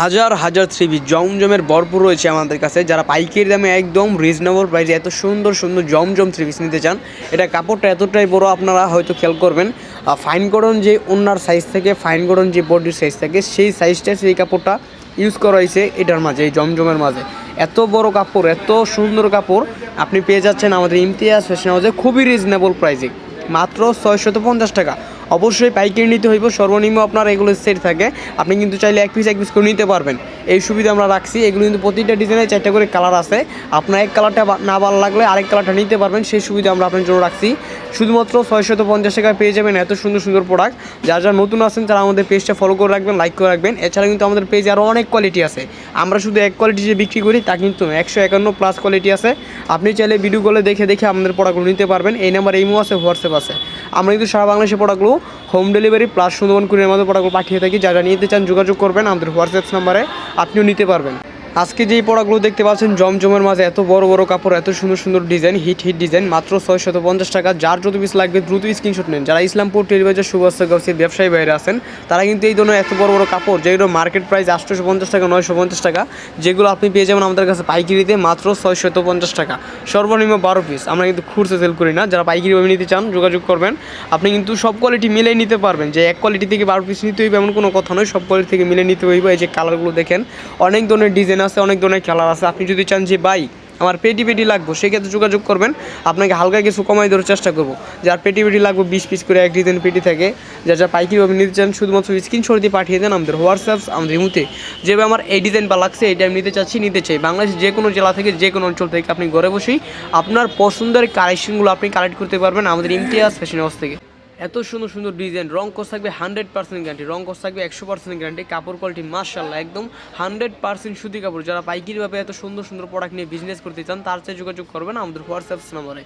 হাজার হাজার three piece জমজমের ভরপুর রয়েছে আমাদের কাছে। যারা পাইকারি দামে একদম রিজনেবল প্রাইসে এত সুন্দর সুন্দর জমজম থ্রি পিস নিতে চান, এটা কাপড়টা এতটাই বড় আপনারা হয়তো খেয়াল করবেন। ফাইন গড়ন যে ওনার সাইজ থেকে ফাইন গড়ন যে বডির সাইজ থাকে, সেই সাইজটা সেই কাপড়টা ইউজ করা হয়েছে এটার মাঝে, এই জমজমের মাঝে। এত বড় কাপড়, এত সুন্দর কাপড় আপনি পেয়ে যাচ্ছেন আমাদের ইমতিয়াজ ফ্যাশন হাউসে খুবই রিজনেবল প্রাইসে মাত্র ছয়শত পঞ্চাশ টাকা। অবশ্যই পাইকারি নিতে হইব, সর্বনিম্ন আপনার এগুলো সেট থাকে। আপনি কিন্তু চাইলে এক পিস এক পিস করে নিতে পারবেন। এই সুবিধা আমরা রাখছি। এগুলো কিন্তু প্রতিটা ডিজাইনে চারটা করে কালার আছে। আপনার এক কালারটা না ভালো লাগলে আরেক কালারটা নিতে পারবেন। সেই সুবিধা আমরা আপনার জন্য রাখছি। শুধুমাত্র ছয়শত পঞ্চাশ টাকায় পেয়ে যাবেন এত সুন্দর সুন্দর প্রোডাক্ট যারা যারা নতুন আছেন, তারা আমাদের পেজটা ফলো করে রাখবেন লাইক করে রাখবেন। এছাড়া কিন্তু আমাদের পেজে আরও অনেক কোয়ালিটি আছে। আমরা শুধু এক কোয়ালিটি যে বিক্রি করি, তা কিন্তু একশো একান্ন প্লাস কোয়ালিটি আছে। আপনি চাইলে ভিডিওগুলো দেখে দেখে আমাদের প্রোডাক্টগুলো নিতে পারবেন। এই নাম্বার ইমো আছে হোয়াটসঅ্যাপ আছে। আমরা কিন্তু সারা বাংলাদেশের প্রোডাক্টগুলো home delivery plus Sundarban courier মধ্যে প্রোডাক্টগুলো পাঠিয়ে থাকি। যারা নিতে চান যোগাযোগ করবেন আমাদের হোয়াটসঅ্যাপ নাম্বারে, আপনিও নিতে পারবেন। আজকে যেই পড়াগুলো দেখতে পাচ্ছেন, জমজমের মাঝে এত বড় বড় কাপড়, এত সুন্দর সুন্দর ডিজাইন, হিট হিট ডিজাইন, মাত্র ছয়শত পঞ্চাশ টাকা। যার যত পিস লাগবে দ্রুত স্ক্রিনশট নেন। যারা ইসলামপুর টেলিবাজার সুভাষ গাউসির ব্যবসায়ী বাইরে আছেন, তারা কিন্তু এই ধরনের এত বড় বড় কাপড়, যেগুলো মার্কেট প্রাইস আটশোশো পঞ্চাশ টাকা নয়শো পঞ্চাশ টাকা, যেগুলো আপনি পেয়ে যাবেন আমাদের কাছে পাইকিরিতে মাত্র ছয়শত পঞ্চাশ টাকা। সর্বনিম্ন বারো পিস আমরা কিন্তু খুচরো সেল করি না। যারা পাইকারিভাবে নিতে চান, যোগাযোগ করবেন। আপনি কিন্তু সব কোয়ালিটি মিলে নিতে পারবেন। যে এক কোয়ালিটি থেকে বারো পিস নিতে হইবে এমন কোনো কথা নয়। সব কোয়ালিটি থেকে মিলে নিতে হইবে। এই যে কালারগুলো দেখেন, অনেক ধরনের ডিজাইন আছে, অনেক ধরনের কালার আছে। আপনি যদি চান যে বাই আমার পেটি পেটি লাগবো, সেক্ষেত্রে যোগাযোগ করবেন। আপনাকে হালকা কিছু কমাই দেওয়ার চেষ্টা করব। যার পেটি পেটি লাগবো, বিশ পিস করে এক ডিজাইন পেটি থাকে। যা যা পাইকারিভাবে নিতে চান, শুধুমাত্র স্ক্রিনশট দিয়ে পাঠিয়ে দেন আমাদের হোয়াটসঅ্যাপ আমাদের ইমুতে। যেভাবে আমার এই ডিজাইন বা লাগছে এটা আমি নিতে চাচ্ছি, নিতে চাই। বাংলাদেশের যে কোনো জেলা থেকে, যে কোনো অঞ্চল থেকে আপনি ঘরে বসেই আপনার পছন্দের কালেকশনগুলো আপনি কালেক্ট করতে পারবেন আমাদের ইমতিয়াজ ফ্যাশন হাউস থেকে। এত সুন্দর সুন্দর ডিজাইন রং কোর্স থাকবে হান্ড্রেড পার্সেন্ট গ্যারান্টি রং কোর্স থাকবে একশো পার্সেন্ট গ্যারান্টি কাপড় কোয়ালিটি মার্শাল্লাহ একদম হান্ড্রেড পার্সেন্ট সুতি কাপড়। যারা পাইকারিভাবে এত সুন্দর সুন্দর প্রোডাক্ট নিয়ে বিজনেস করতে চান, তার চেয়ে যোগাযোগ করবেন আমাদের হোয়াটসঅ্যাপ নাম্বারে